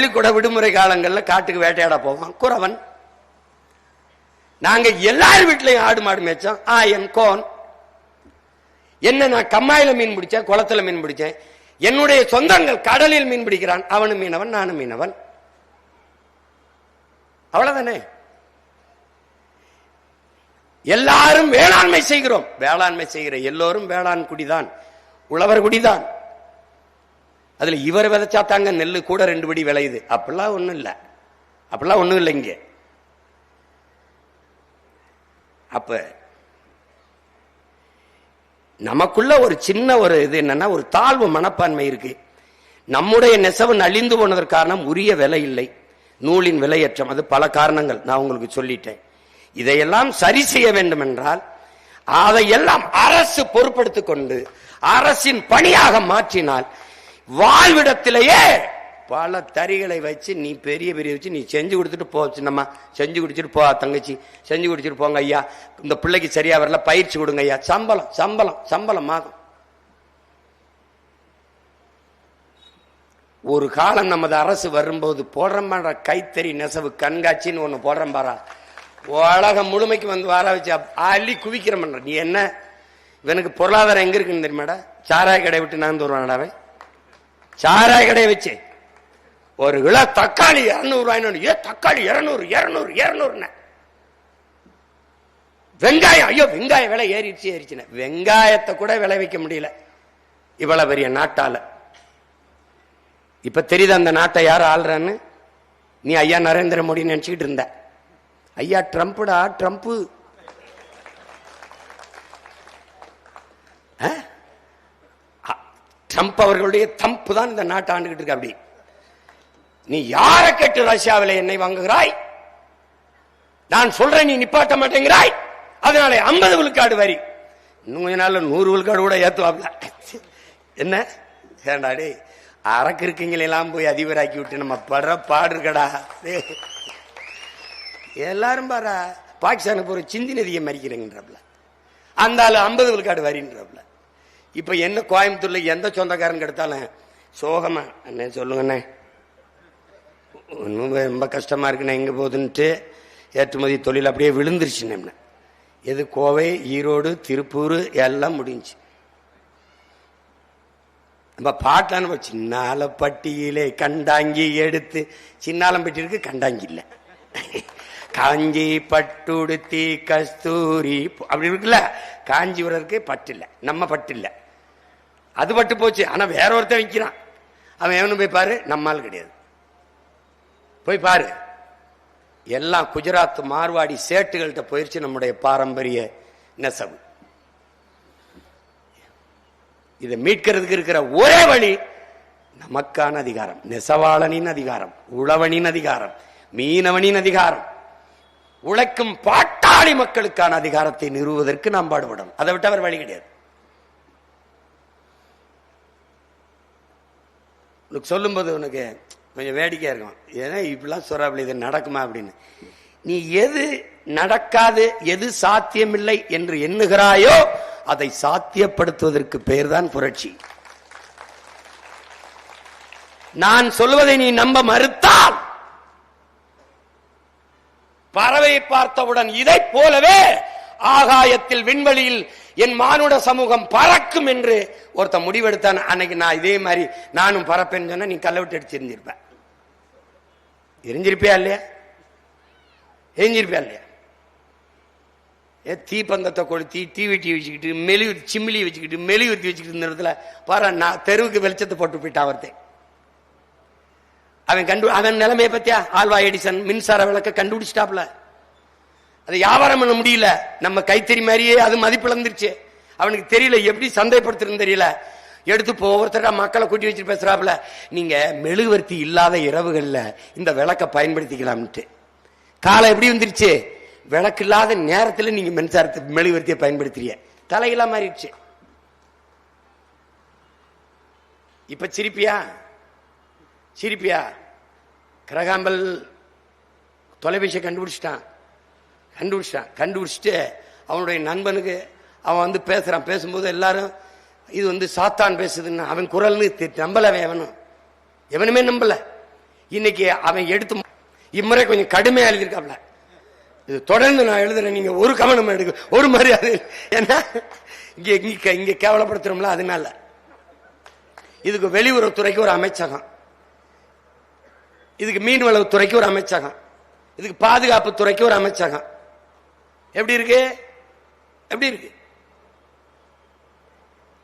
பள்ளிக்கூட விடுமுறை காலங்களில் காட்டுக்கு வேட்டையாட போவான். குறவன். நாங்க எல்லார் வீட்லயும் ஆடு மாடு மேய்ச்சோம். ஆயன் கோன். என்ன நான் கம்மாயில மீன் பிடிச்சேன் குளத்துல மீன் பிடிச்சேன். என்னுடைய சொந்தங்கள் கடலில் மீன் பிடிக்கிறான். அவனும் மீனவன் நானும் மீனவன். அவ்வளவுதானே? எல்லாரும் வேளாண்மை செய்கிறோம். வேளாண்மை செய்கிற எல்லோரும் வேளாண் குடிதான். உழவர் குடிதான். அதில் இவர் விதைச்சா தாங்க நெல் கூட ரெண்டு படி விளையுது. அப்படிலாம் ஒன்றும் இல்லை. அப்படிலாம் ஒன்றும் இல்லை இங்கே. அப்போ நமக்குள்ள ஒரு சின்ன ஒரு இது என்னன்னா ஒரு தாழ்வு மனப்பான்மை இருக்கு. நம்முடைய நெசவு நலிந்து போனதற்கு காரணம் உரிய விலை இல்லை. நூலின் விலையற்றம். அது பல காரணங்கள். நான் உங்களுக்கு சொல்லிட்டேன். இதையெல்லாம் சரி செய்ய வேண்டும் என்றால் அதையெல்லாம் அரசு பொறுப்படுத்திக் கொண்டு அரசின் பணியாக மாற்றினால் வாழ்விடத்திலேயே பல தறிகளை வச்சு நீ பெரிய பெரிய வச்சு நீ செஞ்சு கொடுத்துட்டு போ சின்னம்மா. செஞ்சு குடிச்சிட்டு போ தங்கச்சி. செஞ்சு குடிச்சிட்டு போங்க ஐயா. இந்த பிள்ளைக்கு சரியா வரல பயிற்சி கொடுங்க ஐயா. சம்பளம் சம்பளம் சம்பளம் மாதம் ஒரு காலம் நமது அரசு வரும்போது போடுற கைத்தறி நெசவு கண்காட்சின்னு ஒண்ணு போடுறேன் பாரா உலகம் முழுமைக்கு வந்து வர வச்சு அள்ளி குவிக்கிற பண்ற நீ என்ன? இவனுக்கு பொருளாதாரம் எங்க இருக்குன்னு தெரியுமாடா? சாராய கடை விட்டு நான் தருவானடாவே சாராய கடையை வச்சு. ஒரு கிலோ தக்காளி இருநூறு ஏ தக்காளி இருநூறு இருநூறு இருநூறுன்னு. வெங்காயம் ஐயோ வெங்காய விலை ஏறிடுச்சு ஏறிச்சுன்னு. வெங்காயத்தை கூட விளை வைக்க முடியல. இவ்வளவு பெரிய நாட்டால. இப்ப தெரியுது அந்த நாட்டை யார் ஆள்றான்னு? நீ ஐயா நரேந்திர மோடி நினைச்சுக்கிட்டு இருந்த. ஐயா ட்ரம்ப்டா ட்ரம்ப் ட்ரம்ப் அவர்களுடைய தம்பு தான் இந்த நாட்டை ஆண்டுகிட்டு இருக்க அப்படி. நீ யாரை கேட்டு ரஷ்யாவில் எண்ணெய் வாங்குகிறாய்? நான் சொல்றேன் நீ நிப்பாட்ட மாட்டேங்கிறாய். அதனால ஐம்பது விழுக்காடு வரி. இன்னும் கொஞ்ச நூறு விழுக்காடு கூட ஏத்துவாப்ல. என்ன? ஏண்டாடி அரக்கு இருக்கீங்களெல்லாம் போய் அதிபராக்கி விட்டு நம்ம படுற பாடு இருக்கடா. எல்லாரும் பாரு பாகிஸ்தானுக்கு போற சிந்தி நதியை மறிக்கிறேங்கன்றப்ல அந்த ஆளு ஐம்பது விழுக்காடு வரின்றாப்ல. இப்ப என்ன கோயம்புத்தூர்ல எந்த சொந்தக்காரன் எடுத்தாலும் சோகமா. அண்ணே சொல்லுங்கண்ணே. ஒன்றும் ரொம்ப கஷ்டமா இருக்குண்ணே எங்க போகுதுன்ட்டு ஏற்றுமதி தொழில் அப்படியே விழுந்துருச்சுன்னு எது கோவை ஈரோடு திருப்பூர் எல்லாம் முடிஞ்சு. நம்ம பாட்டான சின்னால பட்டியிலே கண்டாங்கி எடுத்து சின்னாலம் பெட்டி இருக்கு கண்டாங்கி இல்லை. காஞ்சி பட்டுடுத்தி கஸ்தூரி அப்படி இருக்குல்ல? காஞ்சிபுரம் இருக்கு பட்டு இல்லை நம்ம பட்டு இல்லை. அது பட்டு போச்சு. ஆனால் வேற ஒருத்தன் விற்கிறான் அவன் எவனும் போய் பாரு நம்மால் கிடையாது. போய் பாரு. எல்லாம் குஜராத் மார்வாடி சேட்டுகள்கிட்ட போயிருச்சு நம்முடைய பாரம்பரிய நெசவு. இதை மீட்கிறதுக்கு இருக்கிற ஒரே வழி நமக்கான அதிகாரம். நெசவாளனின் அதிகாரம் உழவனின் அதிகாரம் மீனவனின் அதிகாரம். உழைக்கும் பாட்டாளி மக்களுக்கான அதிகாரத்தை நிறுவுவதற்கு நாம் பாடுபடணும். அதை விட்டு அவர் வழி கிடையாது. உனக்கு சொல்லும்போது உனக்கு கொஞ்சம் வேடிக்கையா இருக்கும். ஏன்னா இப்படிலாம் சொல்றாப்ல இது நடக்குமா அப்படின்னு. நீ எது நடக்காது எது சாத்தியமில்லை என்று எண்ணுகிறாயோ அதை சாத்தியப்படுத்துவதற்கு பெயர்தான் புரட்சி. நான் சொல்வதை நீ நம்ப மறுத்தால் பறவை பார்த்தவுடன் இதை போலவே ஆகாயத்தில் விண்வெளியில் என் மானுட சமூகம் பறக்கும் என்று ஒருத்த முடிவெடுத்தான். அன்னைக்கு நான் இதே மாதிரி நானும் பறப்பேன்னு சொன்னா நீ கல்லை விட்டு அடிச்சு எரிஞ்சிருப்ப. எரிஞ்சிருப்பியா இல்லையா? எரிஞ்சிருப்பியா இல்லையா? ஏ தீப்பந்தத்தை கொளுத்தி தீவெட்டி வச்சுக்கிட்டு மெழுகு சிம்மிலி வச்சுக்கிட்டு மெழுகுவர்த்தி வச்சுக்கிட்டு இருந்த இடத்துல பாரு நான் தெருவுக்கு வெளிச்சத்தை போட்டு போயிட்டான் அவர்த்தே அவன் கண்டு அவன் நிலைமையை பத்தியா? ஆல்வா எடிசன் மின்சார விளக்க கண்டுபிடிச்சிட்டாப்ல அதை வியாபாரம் பண்ண முடியல. நம்ம கைத்தறி மாதிரியே அது மதிப்பிழந்துருச்சு. அவனுக்கு தெரியல எப்படி சந்தைப்படுத்துறதுன்னு தெரியல. எடுத்து இப்போ ஒவ்வொருத்தரா மக்களை கூட்டி வச்சுட்டு பேசுறாப்புல நீங்க மெழுகுவர்த்தி இல்லாத இரவுகள்ல இந்த விளக்கை பயன்படுத்திக்கலாம்ட்டு காலம் எப்படி வந்துருச்சு? விளக்கு இல்லாத நேரத்தில் நீங்க மின்சாரத்தை மெழுகுவர்த்தியை பயன்படுத்துறீங்க. தலையெல்லாம் மாறிடுச்சு. இப்ப சிரிப்பியா? சிரிப்பியா? கிரகாம்பல் தொலைபேசியை கண்டுபிடிச்சிட்டான். கண்டுபிடிச்சிட்டான். கண்டுபிடிச்சிட்டு அவனுடைய நண்பனுக்கு அவன் வந்து பேசுறான். பேசும்போது எல்லாரும் இது வந்து சாத்தான் பேசுதுன்னு. அவன் குரல்னு தெ- நம்பல அவன் எவனும். எவனுமே நம்பல. இன்னைக்கு அவன் எடுத்து இம்முறை கொஞ்சம் கடுமையா எழுதியிருக்காப்ல. இது தொடர்ந்து நான் எழுதுறேன். நீங்க ஒரு கவனம் எடுக்க ஒரு மரியாதை. ஏன்னா இங்கே இங்கே இங்க கேவலப்படுத்துறோம்ல அதனால. இதுக்கு வெளியுறவுத்துறைக்கு ஒரு அமைச்சகம். இதுக்கு மீன்வளவுத்துறைக்கு ஒரு அமைச்சகம். இதுக்கு பாதுகாப்பு துறைக்கு ஒரு அமைச்சகம். எப்படி இருக்கு? எப்படி இருக்கு?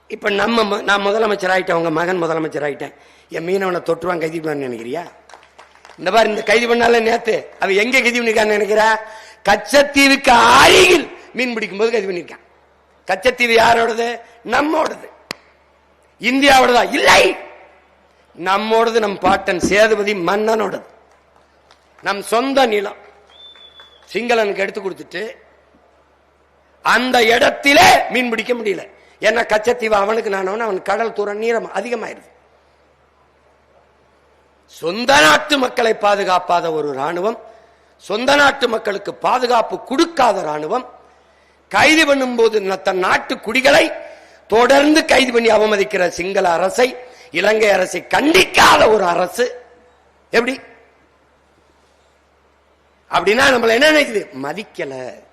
இப்ப நம்ம நான் முதலமைச்சர் ஆகிட்டேன் உங்க மகன் முதலமைச்சர் ஆகிட்டேன் என் மீனவனை தொற்றுவான் கைதி பண்ண நினைக்கிறியா? இந்த மாதிரி இந்த கைது பண்ணால நேத்து அவ எங்க கைது பண்ணிருக்கான்னு நினைக்கிறா? கச்சத்தீவுக்கு அருகில் மீன் பிடிக்கும் போது கைது பண்ணிருக்கான். கச்சத்தீவு யாரோடது? நம்மோடது. இந்தியாவோடதா? இல்லை! நம்மோடது நம் பாட்டன் சேதுபதி மன்னனோடது. நம் சொந்த நிலம். சிங்களனுக்கு எடுத்து கொடுத்துட்டு அந்த இடத்திலே மீன் பிடிக்க முடியல. ஏன்னா கச்சத்தீவு அவனுக்கு நான் அவன் கடல் தூரம் நீரம் அதிகமாயிருது. சொந்த நாட்டு மக்களை பாதுகாப்பாத ஒரு ராணுவம் சொந்த நாட்டு மக்களுக்கு பாதுகாப்பு கொடுக்காத ராணுவம் கைது பண்ணும்போது போது தன் நாட்டு குடிகளை தொடர்ந்து கைது பண்ணி அவமதிக்கிற சிங்கள அரசை இலங்கை அரசை கண்டிக்காத ஒரு அரசு. எப்படி? அப்படின்னா நம்மள என்ன நினைக்குது? மதிக்கல.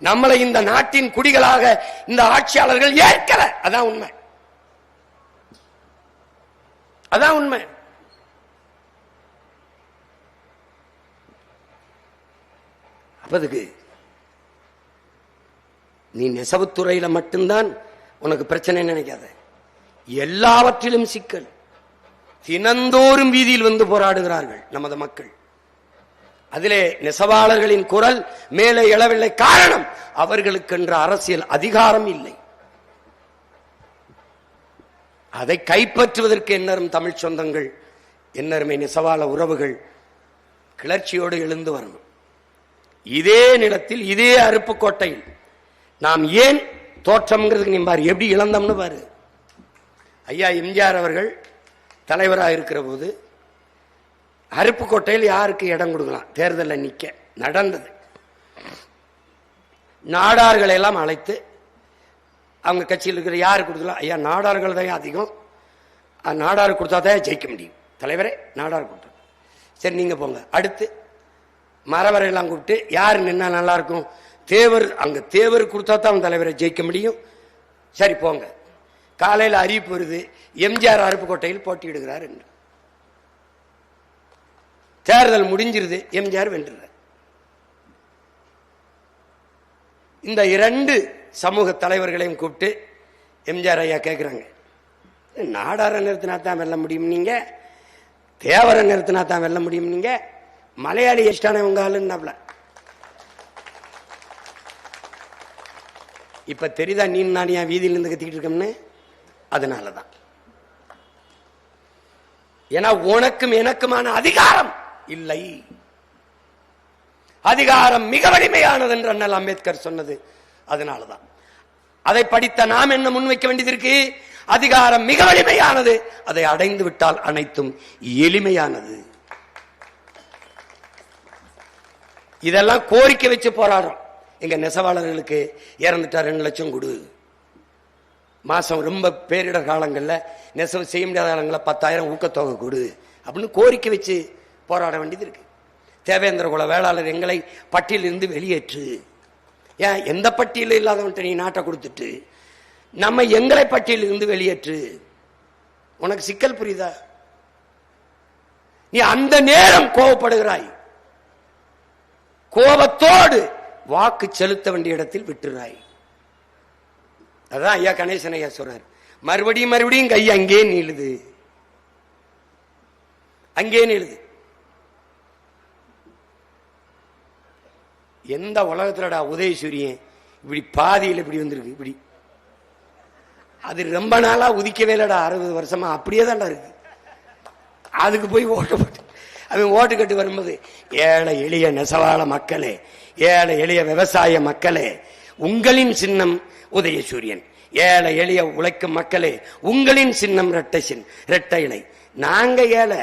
நம்மளை இந்த நாட்டின் குடிகளாக இந்த ஆட்சியாளர்கள் ஏற்கல. அதான் உண்மை. அதான் உண்மை. அப்பதுக்கு நீ நெசவுத்துறையில மட்டும்தான் உனக்கு பிரச்சனை நினைக்காத. எல்லாவற்றிலும் சிக்கல். தினந்தோறும் வீதியில் வந்து போராடுகிறார்கள் நமது மக்கள். அதிலே நெசவாளர்களின் குரல் மேலே எழவில்லை காரணம் அவர்களுக்கென்ற அரசியல் அதிகாரம் இல்லை. அதை கைப்பற்றுவதற்கு என்னரும் தமிழ் சொந்தங்கள் என்னருமே நெசவாள உறவுகள் கிளர்ச்சியோடு எழுந்து வரணும். இதே நிலத்தில் இதே அருப்புக்கோட்டையில் நாம் ஏன் தோற்றம்ங்கிறதுக்கு நீ பாரு எப்படி இழந்தோம்னு பாரு. ஐயா எம்ஜிஆர் அவர்கள் தலைவராக இருக்கிற போது அருப்புக்கோட்டையில் யாருக்கு இடம் கொடுக்கலாம்? தேர்தலில் நிற்க நடந்தது. நாடார்களை எல்லாம் அழைத்து அவங்க கட்சியில் இருக்கிற யார் கொடுக்கலாம்? ஐயா நாடார்கள் தான் அதிகம். நாடார் கொடுத்தா தான் ஜெயிக்க முடியும். தலைவரே நாடார் கொடுத்தா. சரி நீங்கள் போங்க. அடுத்து மரவரையெல்லாம் கூப்பிட்டு யார் நின்னா நல்லாயிருக்கும் தேவர் அங்கே தேவர் கொடுத்தா தான் தலைவரை ஜெயிக்க முடியும். சரி போங்க. காலையில் அறிவிப்பு வருது. எம்ஜிஆர் அருப்புக்கோட்டையில் போட்டியிடுகிறார் என்று. தேர்தல் முடிஞ்சிருது எம்ஜிஆர் வென்றுறார். இந்த இரண்டு சமூக தலைவர்களையும் கூப்பிட்டு எம்ஜிஆர் ஐயா கேட்குறாங்க நாடார நிறுத்தினா தான் வெல்ல முடியும் நீங்க? தேவரை நிறுத்தினா தான் வெல்ல முடியும் நீங்க? மலையாளி எஷ்டான உங்க ஆளுன்னாப்ல. இப்ப தெரியுதா நீ நான் ஏன் வீதியில இருந்து கத்திக்கிட்டு இருக்கோம்னு? அதனாலதான். ஏன்னா உனக்கும் எனக்குமான அதிகாரம். இல்லை. அதிகாரம் மிக வலிமையானது என்று அண்ணல் அம்பேத்கர் சொன்னது. அதனாலதான். அதை படித்த நாம் என்ன முன்வைக்க வேண்டியது இருக்கு அதிகாரம் மிக வலிமையானது. அதை அடைந்து விட்டால் அனைத்தும் எளிமையானது. இதெல்லாம் கோரிக்கை வச்சு போராடுறோம். எங்க நெசவாளர்களுக்கு இறந்துட்டா ரெண்டு லட்சம் கொடு. மாசம் ரொம்ப பேரிடர் காலங்களில் நெசவு செய்ய முடியாத காலங்களில் பத்தாயிரம் ஊக்கத்தொகை கொடு. அப்படின்னு கோரிக்கை வச்சு போராட வேண்டியது இருக்கு. தேவேந்திர குல வேளாளர் எங்களை பட்டியலிருந்து வெளியேற்று. ஏன்? எந்த பட்டியலும் இல்லாதவன்ட்ட நீ நாட்டை கொடுத்துட்டு நம்ம எங்களை பட்டியலிருந்து வெளியேற்று. உனக்கு சிக்கல் புரியுதா? நீ அந்த நேரம் கோபப்படுகிறாய் கோபத்தோடு வாக்கு செலுத்த வேண்டிய இடத்தில் விட்டுறாய். அதான் ஐயா கணேசன் ஐயா சொல்றார். மறுபடியும் மறுபடியும் கை அங்கே நீளுது. அங்கே நீளுது. எந்த உலகத்துலடா உதயசூரியன் இப்படி பாதியில் இப்படி வந்திருக்கு இப்படி. அது ரொம்ப நாளா உதிக்கவே இல்லடா அறுபது வருஷமா. அப்படியே தான்டா இருக்கு. அதுக்கு போய் ஓட்டு போட்டு அவன் ஓட்டு கட்டு வரும்போது ஏழை எளிய நெசவாள மக்களே ஏழை எளிய விவசாய மக்களே உங்களின் சின்னம் உதயசூரியன் ஏழை எளிய உழைக்கும் மக்களே உங்களின் சின்னம் ரெட்டை சின் ரெட்டை இலை நாங்க ஏழை.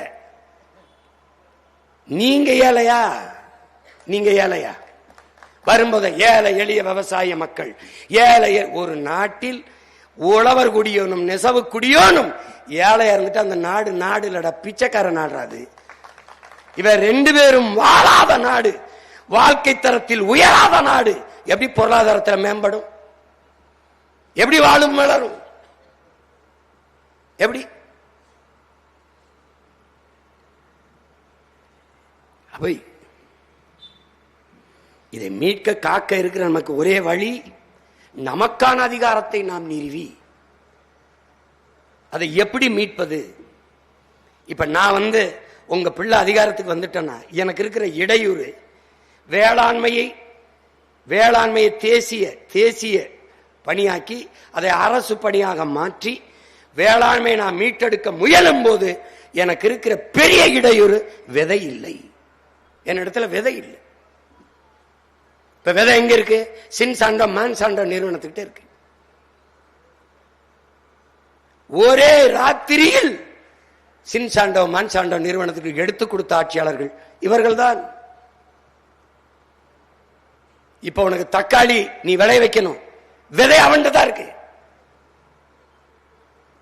நீங்க ஏழையா? நீங்க ஏழையா? வரும்போது ஏழை எளிய விவசாய மக்கள் ஏழை ஒரு நாட்டில் உழவர் குடியோனும் நெசவு குடியோனும் ஏழையா இருந்துட்டு அந்த நாடு நாடு இல்லடா பிச்சைக்கார நாடுறாது இவர் ரெண்டு பேரும் வாழாத நாடு வாழ்க்கை தரத்தில் உயராத நாடு. எப்படி பொருளாதாரத்தில் மேம்படும்? எப்படி வாழும் வளரும்? எப்படி? அவை இதை மீட்க காக்க இருக்கிற நமக்கு ஒரே வழி நமக்கான அதிகாரத்தை நாம் நிறுவி அதை எப்படி மீட்பது? இப்ப நான் வந்து உங்க பிள்ளை அதிகாரத்துக்கு வந்துட்டேன்னா எனக்கு இருக்கிற இடையூறு வேளாண்மையை வேளாண்மையை தேசிய தேசிய பணியாக்கி அதை அரசு பணியாக மாற்றி வேளாண்மையை நான் மீட்டெடுக்க முயலும் போது எனக்கு இருக்கிற பெரிய இடையூறு விதை இல்லை. என்னிடத்துல விதை இல்லை. இப்ப விதை எங்க இருக்கு? சின் சாண்டோ மான் சாண்டோ நிறுவனத்துக்கிட்ட இருக்கு. ஒரே ராத்திரியில் சின் சாண்டோ மான் சாண்டோ நிறுவனத்துக்கு எடுத்து கொடுத்த ஆட்சியாளர்கள் இவர்கள் தான் இப்ப உனக்கு தக்காளி நீ விளைய வைக்கணும். விதை அவன்கிட்ட இருக்கு.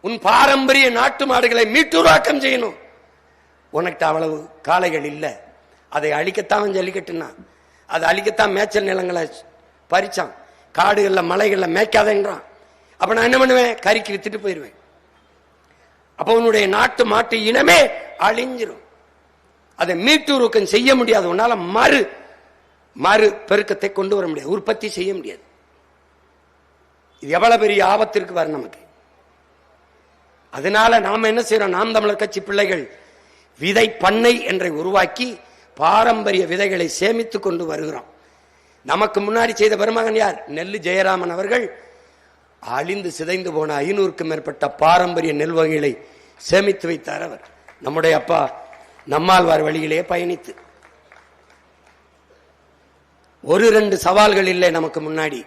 உன் பாரம்பரிய நாட்டு மாடுகளை மீட்டுருவாக்கம் செய்யணும். உனக்கு அவ்வளவு காளைகள் இல்ல. அதை அழிக்கத்தான் ஜல்லிக்கட்டுனா அதை அழிக்கத்தான் மேய்ச்சல் நிலங்களை பறிச்சான். காடுகளில் மலைகளில் மேய்க்காதேங்கிறான் அப்ப நான் என்ன பண்ணுவேன்? கறிக்கு வித்துட்டு போயிருவேன். அப்ப உன்னுடைய நாட்டு மாட்டு இனமே அழிஞ்சிரும். அதை மீட்டுருக்கம் செய்ய முடியாது. உன்னால மறு மறு பெருக்கத்தை கொண்டு வர முடியாது. உற்பத்தி செய்ய முடியாது. இது எவ்வளவு பெரிய ஆபத்திற்கு வரும் நமக்கு. அதனால நாம என்ன செய்யறோம்? நாம் தமிழர் கட்சி பிள்ளைகள் விதை பண்ணை என்றை உருவாக்கி பாரம்பரிய விதைகளை சேமித்து கொண்டு வருகிறோம். நமக்கு முன்னாடி செய்த பெருமகன் யார்? நெல்லு ஜெயராமன் அவர்கள். அழிந்து சிதைந்து போன ஐநூறுக்கும் மேற்பட்ட பாரம்பரிய நெல் வகைகளை சேமித்து வைத்தார் அவர். நம்முடைய அப்பா நம்மாழ்வார் வழியிலே பயணித்து. ஒரு ரெண்டு சவால்கள் இல்லை நமக்கு முன்னாடி.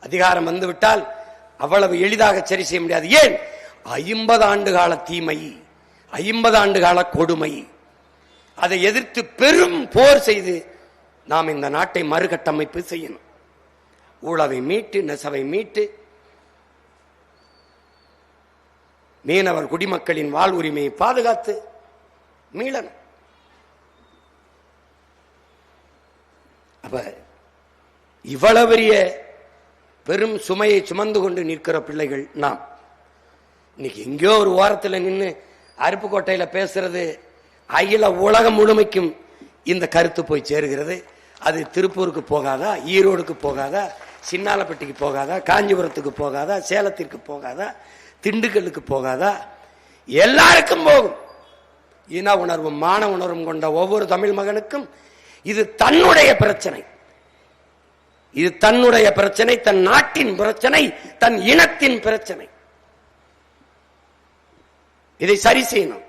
அதிகாரம் வந்துவிட்டால் அவ்வளவு எளிதாக சரி செய்ய முடியாது. ஏன்? ஐம்பது ஆண்டு கால தீமை ஐம்பது ஆண்டு கால கொடுமை. அதை எதிர்த்து பெரும் போர் செய்து நாம் இந்த நாட்டை மறுகட்டமைப்பு செய்யணும். ஊழவை மீட்டு நெசவை மீட்டு மீனவர் குடிமக்களின் வாழ் உரிமையை பாதுகாத்து மீளணும். அப்ப இவ்வளவு பெரிய பெரும் சுமையை சுமந்து கொண்டு நிற்கிற பிள்ளைகள் நாம். இன்னைக்கு எங்கேயோ ஒரு ஓரத்தில் நின்று அருப்புக்கோட்டையில் பேசுறது அகில உலகம் முழுமைக்கும் இந்த கருத்து போய் சேருகிறது. அது திருப்பூருக்கு போகாதா ஈரோடுக்கு போகாதா சின்னாலப்பட்டிக்கு போகாதா காஞ்சிபுரத்துக்கு போகாதா சேலத்திற்கு போகாதா திண்டுக்கல்லுக்கு போகாதா? எல்லாருக்கும் போகும். இன உணர்வும் மான உணர்வும் கொண்ட ஒவ்வொரு தமிழ் மகனுக்கும் இது தன்னுடைய பிரச்சனை. இது தன்னுடைய பிரச்சனை தன் நாட்டின் பிரச்சனை தன் இனத்தின் பிரச்சனை. இதை சரி செய்யணும்.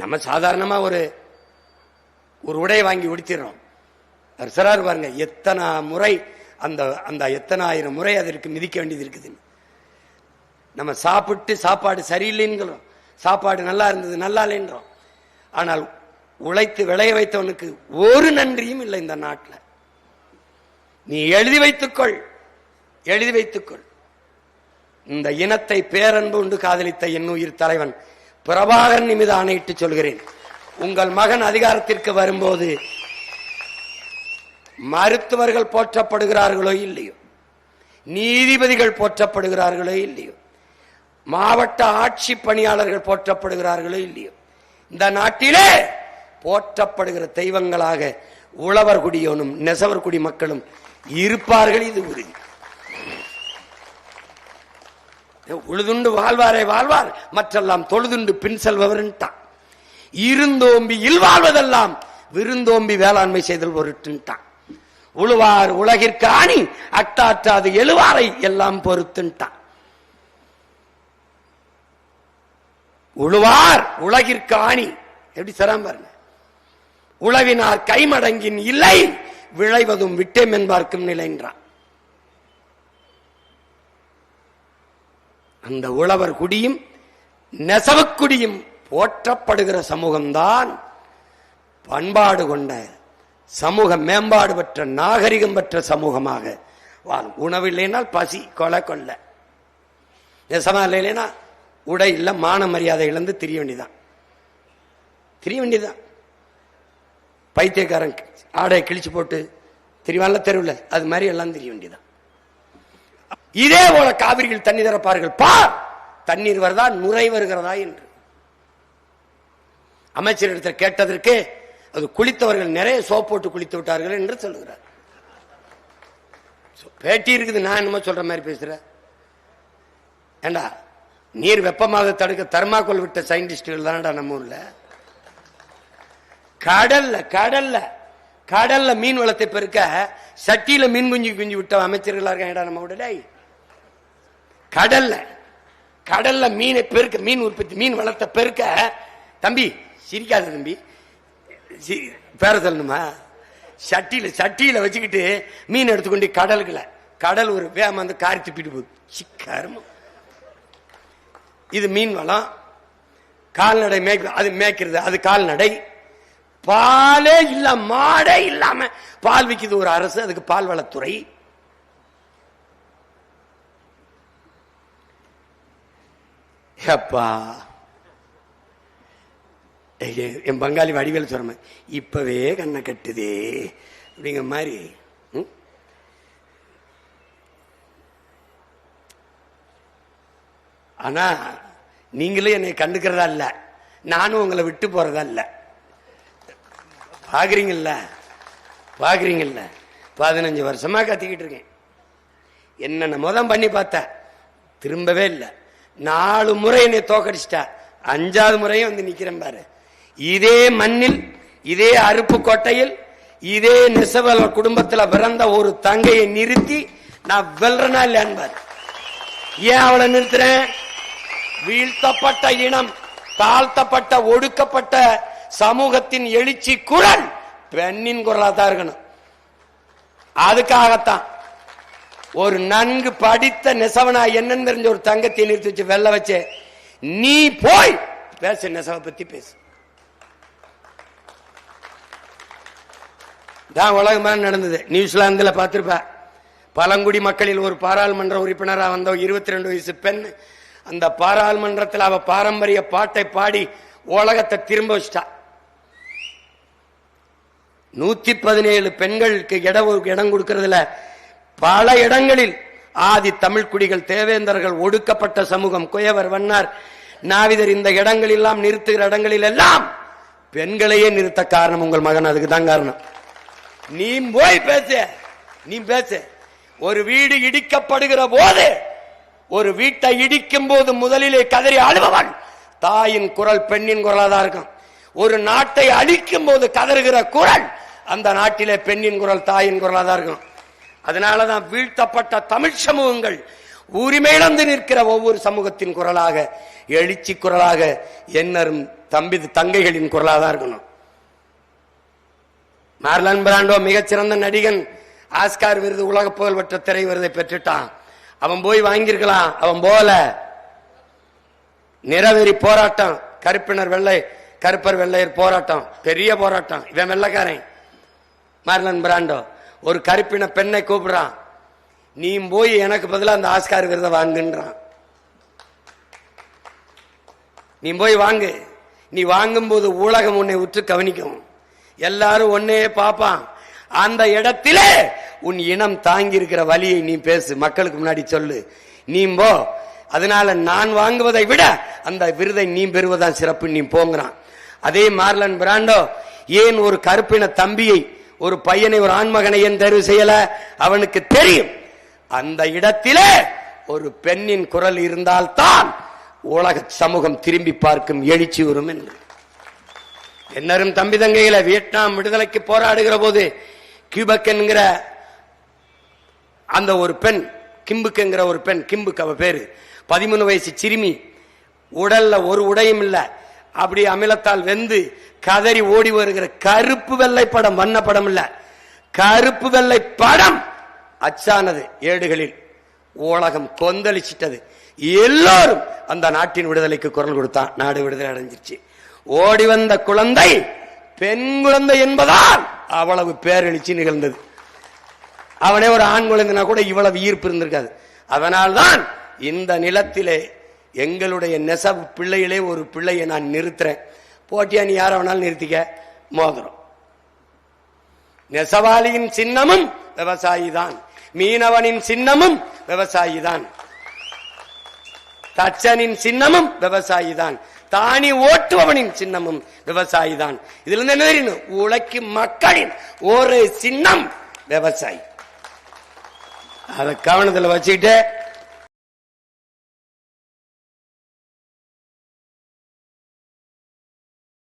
நம்ம சாதாரணமா ஒரு ஒரு உடை வாங்கி உடுத்திடுறோம். அவர் சிறார் பாருங்க எத்தனை முறை அந்த அந்த எத்தனை ஆயிரம் முறை அதற்கு மிதிக்க வேண்டியது இருக்குதுன்னு நம்ம சாப்பிட்டு சாப்பாடு சரியில்லைங்கிறோம் சாப்பாடு நல்லா இருந்தது நல்லா இல்லைன்றோம். ஆனால் உழைத்து விளைய வைத்தவனுக்கு ஒரு நன்றியும் இல்லை இந்த நாட்டில். நீ எழுதி வைத்துக்கொள் எழுதி வைத்துக்கொள். இந்த இனத்தை பேரன்பு உண்டு காதலித்த என் உயிர் தலைவன் பிரபாகரன் மீது ஆணையிட்டு சொல்கிறேன். உங்கள் மகன் அதிகாரத்திற்கு வரும்போது மருத்துவர்கள் போற்றப்படுகிறார்களோ இல்லையோ? நீதிபதிகள் போற்றப்படுகிறார்களோ இல்லையோ? மாவட்ட ஆட்சி பணியாளர்கள் போற்றப்படுகிறார்களோ இல்லையோ? இந்த நாட்டிலே போற்றப்படுகிற தெய்வங்களாக உழவர் குடியோனும் நெசவர் குடி மக்களும் இருப்பார்கள் இது உறுதி. உழுதுண்டு வாழ்வாரே வாழ்வார். மற்றெல்லாம் தொழுதுண்டு பின் செல்பவர்ன்ட்டான். இருந்தோம்பியில் வாழ்வதெல்லாம் விருந்தோம்பி வேளாண்மை செய்தல் பொருட்டுன்ட்டான். உழுவார் உலகிற்கு ஆணி அட்டாற்றாது எழுவாரை எல்லாம் பொறுத்துன்ட்டான். உழுவார் உலகிற்கு ஆணி. எப்படி சராம் பாருங்க. உழவினார் கைமடங்கின் இல்லை விளைவதும் விட்டேம் என்பார்க்கும் நிலைன்றான் அந்த உழவர் குடியும் நெசவுக்குடியும் போற்றப்படுகிற சமூகம்தான் பண்பாடு கொண்ட சமூக மேம்பாடு பெற்ற நாகரிகம் பெற்ற சமூகமாக வாழும். உணவு இல்லைனால் பசி கொலை கொள்ள. நெசமா இல்லைன்னா உடை இல்ல மான மரியாதை இழந்து திரிய வேண்டியதான் திரிய வேண்டியதான் பைத்தியக்காரன் ஆடையை கிழிச்சு போட்டு திரிவான்ல தெருவில் அது மாதிரி எல்லாம் தெரிய வேண்டியதான் இதே போல காவிரியில் தண்ணி திறப்பார்கள். பார் தண்ணீர் வருதா? நுரை வருகிறதா என்று. அமைச்சரிடத்தில் கேட்டதற்கு அது குளித்தவர்கள் நிறைய சோப் போட்டு குளித்து விட்டார்கள் என்று சொல்லுகிறார். பேட்டி இருக்குது. நான் என்னமோ சொல்ற மாதிரி பேசுறேன் ஏண்டா நீர் வெப்பமாக தடுக்க தர்மாக்கோல் விட்ட சயின்டிஸ்டுகள் தானடா நம்ம ஊர்ல? கடல்ல கடல்ல கடல்ல மீன் வளத்தை பெருக்க சட்டியில மீன் குஞ்சு குஞ்சு விட்ட அமைச்சர்களா இருக்காங்கடா நம்ம உடனே கடல்ல. கடல்ல மீனை பெருக்க மீன் உற்பத்தி மீன் வளர்த்த பெருக்க தம்பி சிரிக்காத தம்பி சி- பேர சொல்லணுமா? சட்டியில சட்டியில வச்சுக்கிட்டு மீன் எடுத்துக்கொண்டு கடலுக்குல கடல் ஒரு வேம வந்து காரி துப்பிட்டு போகுது. சிக்கருமம் இது மீன் வளம். கால்நடை மேய்க்க அது மேய்க்கிறது அது கால்நடை. பாலே இல்ல மாடே இல்லாம பால் விற்கிது ஒரு அரசு அதுக்கு பால் வளத்துறை அப்பா என் பங்காளி வடிவேல் சொல்ற இப்பவே கண்ணை கட்டுதே. அப்படிங்கிற மாதிரி. ம்? ஆனா நீங்களும் என்னை கண்டுக்கிறதா இல்ல. நானும் உங்களை விட்டு போறதா இல்ல. பாக்குறீங்கல்ல? பாக்குறீங்கல்ல? பதினஞ்சு வருஷமா கத்திக்கிட்டு இருக்கேன். என்னென்ன தான் பண்ணி பார்த்த. திரும்பவே இல்லை. நாலு முறை என்னை தோக்கடிச்சிட்டார். அஞ்சாவது முறையும் வந்து நிக்கிறேன் பாரு. இதே மண்ணில் இதே அருப்பு கோட்டையில் இதே நெசவல குடும்பத்துல பிறந்த ஒரு தங்கையை நிறுத்தி நான் வெல்றனா இல்லையான்னு பாரு. ஏன் அவளை நிறுத்துறேன்? வீழ்த்தப்பட்ட இனம் தாழ்த்தப்பட்ட ஒடுக்கப்பட்ட சமூகத்தின் எழுச்சி குரல் பெண்ணின் குரலா தான் இருக்கணும். அதுக்காகத்தான். ஒரு நன்கு படித்த நெசவனா என்னன்னு தெரிஞ்ச ஒரு தங்கத்தை நிறுத்தி வச்சு வெள்ள வச்சு நீ போய் பேச நெசவை பத்தி பேசு. தான் உலகமா நடந்தது. நியூசிலாந்துல பார்த்திருப்ப பழங்குடி மக்களில் ஒரு பாராளுமன்ற உறுப்பினராக வந்த இருபத்தி ரெண்டு வயசு பெண் அந்த பாராளுமன்றத்தில் அவ பாரம்பரிய பாட்டை பாடி உலகத்தை திரும்ப வச்சிட்டா. நூத்தி பதினேழு பெண்களுக்கு இடம் இடம் கொடுக்கறதுல பல இடங்களில் ஆதி தமிழ் குடிகள் தேவேந்தர்கள் ஒடுக்கப்பட்ட சமூகம். குயவர் வண்ணார் நாவிதர் இந்த இடங்கள் எல்லாம் நிறுத்துகிற இடங்களில் எல்லாம் பெண்களையே நிறுத்த காரணம் உங்கள் மகன். அதுக்கு தான் காரணம். நீ போய் பேச. நீ பேச. ஒரு வீடு இடிக்கப்படுகிற போது ஒரு வீட்டை இடிக்கும் போது முதலிலே கதறி அழுபவன். தாயின் குரல் பெண்ணின் குரலாக தான் இருக்கும். ஒரு நாட்டை அழிக்கும் போது கதறுகிற குரல் அந்த நாட்டிலே பெண்ணின் குரல் தாயின் குரலாக தான் இருக்கும். அதனாலதான் வீழ்த்தப்பட்ட தமிழ் சமூகங்கள் உரிமையிழந்து நிற்கிற ஒவ்வொரு சமூகத்தின் குரலாக எழுச்சி குரலாக என்னரும் தம்பி தங்கைகளின் குரலாக தான் இருக்கணும். மார்லன் பிராண்டோ மிகச்சிறந்த நடிகன் ஆஸ்கார் விருது உலக புகழ்பெற்ற திரை விருதை பெற்றுட்டான். அவன் போய் வாங்கியிருக்கலாம் அவன் போல நிறவெறி போராட்டம். கருப்பினர் வெள்ளை கருப்பர் வெள்ளையர் போராட்டம். பெரிய போராட்டம். இவன் வெள்ளக்காரன். Marlon Brando. ஒரு கருப்பின பெண்ணை கூப்பிடுறான். நீ போய் எனக்கு பதிலாக அந்த ஆஸ்கார் விருதை வாங்குன்றான். நீ போய் வாங்கு. நீ வாங்கும்போது ஊடகம் உன்னை உற்று கவனிக்கும். எல்லாரும் ஒன்னே பார்ப்பான். அந்த இடத்திலே உன் இனம் தாங்கி இருக்கிற வழியை நீ பேசு. மக்களுக்கு முன்னாடி சொல்லு. நீ போ. அதனால நான் வாங்குவதை விட அந்த விருதை நீ பெறுவதான் சிறப்பு. நீ போங்கிறான். அதே மார்லன் பிராண்டோ ஏன் ஒரு கருப்பின தம்பியை ஒரு பையனை ஒரு ஆண்மகனை ஏன் தேர்வு செய்யல? அவனுக்கு தெரியும். அந்த இடத்திலே ஒரு பெண்ணின் குரல் இருந்தால்தான் உலக சமூகம் திரும்பி பார்க்கும் எழுச்சி வரும் என்று. என்னரும் தம்பி தங்கையில வியட்நாம் விடுதலைக்கு போராடுகிற போது கியூபக் என்கிற அந்த ஒரு பெண் கிம்புக் என்கிற ஒரு பெண் கிம்புக்கு அவ பேரு. பதிமூணு வயசு சிறுமி. உடல்ல ஒரு உடையும் இல்லை. அப்படி அமிலத்தால் வெந்து கதறி ஓடி வருகிற கருப்பு வெள்ளை படம் வண்ண படம் இல்ல. கருப்பு வெள்ளை படம் அச்சானது ஏடுகளில். உலகம் கொந்தளிச்சிட்டது. எல்லோரும் அந்த நாட்டின் விடுதலைக்கு குரல் கொடுத்தான். நாடு விடுதலை அடைஞ்சிருச்சு. ஓடி வந்த குழந்தை பெண் குழந்தை என்பதால் அவ்வளவு பேரெழுச்சி நிகழ்ந்தது. அவனே ஒரு ஆண் குழந்தைனா கூட இவ்வளவு ஈர்ப்பு இருந்திருக்காது. அதனால்தான் இந்த நிலத்திலே எங்களுடைய நெசவு பிள்ளைகளே ஒரு பிள்ளையை நான் நிறுத்துறேன். போட்டியா நீ யார வேணாலும் நிறுத்திக்க? மோதிரம். நெசவாளியின் சின்னமும் விவசாயி தான் மீனவனின் சின்னமும் விவசாயி தான் தச்சனின் சின்னமும் விவசாயி தான் தானி ஓட்டுபவனின் சின்னமும் விவசாயி தான் இதுல இருந்து என்ன உழைக்கும் மக்களின் ஒரு சின்னம் விவசாயி. அதை கவனத்துல வச்சுக்கிட்டு